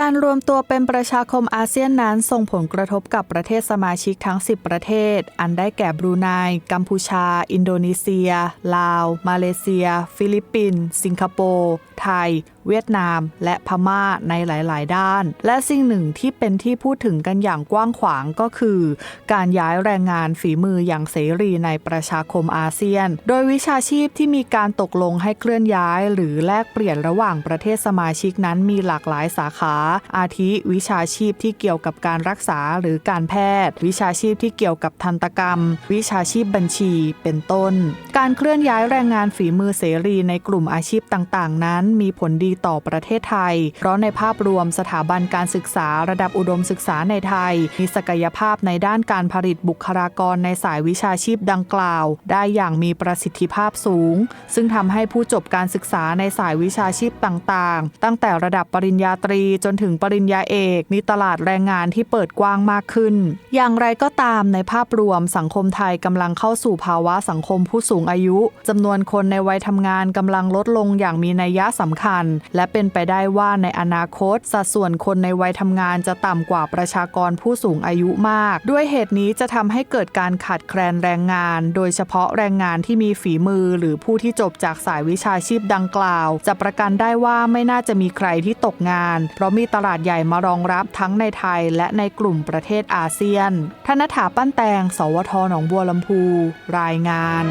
การรวมตัวเป็นประชาคมอาเซียนนั้นส่งผลกระทบกับประเทศสมาชิกทั้ง 10 ประเทศ อันได้แก่บรูไน กัมพูชา อินโดนีเซีย ลาว มาเลเซีย ฟิลิปปินส์ สิงคโปร์ไทย เวียดนาม และพม่าในหลาย ๆ ด้าน และสิ่งหนึ่งที่เป็นที่พูดถึงกันอย่างกว้างขวางก็คือ การย้ายแรงงานฝีมืออย่างเสรีในประชาคมอาเซียน โดยวิชาชีพที่มีการตกลงให้เคลื่อนย้าย หรือแลกเปลี่ยนระหว่างประเทศสมาชิกนั้นมีหลากหลายสาขา อาทิวิชาชีพที่เกี่ยวกับการรักษาหรือการแพทย์ วิชาชีพที่เกี่ยวกับทันตกรรม วิชาชีพบัญชี เป็นต้น การเคลื่อนย้ายแรงงานฝีมือเสรีในกลุ่มอาชีพต่าง ๆ นั้นมีผลดีต่อประเทศไทย เพราะในภาพรวมสถาบันการศึกษาระดับอุดมศึกษาในไทย มีศักยภาพในด้านการผลิตบุคลากรในสายวิชาชีพดังกล่าว ได้อย่างมีประสิทธิภาพสูง ซึ่งทำให้ผู้จบการศึกษาในสายวิชาชีพต่างๆ ตั้งแต่ระดับปริญญาตรีจนถึงปริญญาเอก มีตลาดแรงงานที่เปิดกว้างมากขึ้น อย่างไรก็ตามในภาพรวมสังคมไทยกำลังเข้าสู่ภาวะสังคมผู้สูงอายุจำนวนคนในวัยทำงานกำลังลดลงอย่างมีนัยยะสำคัญ และเป็นไปได้ว่าในอนาคต สัดส่วนคนในวัยทำงานจะต่ำกว่าประชากรผู้สูงอายุมาก ด้วยเหตุนี้จะทำให้เกิดการขาดแคลนแรงงาน โดยเฉพาะแรงงานที่มีฝีมือ หรือผู้ที่จบจากสายวิชาชีพดังกล่าว จะประกันได้ว่าไม่น่าจะมีใครที่ตกงาน เพราะมีตลาดใหญ่มารองรับทั้งในไทย และในกลุ่มประเทศอาเซียนธนถาปั้นแตง สวทหนองบัวลำพู รายงาน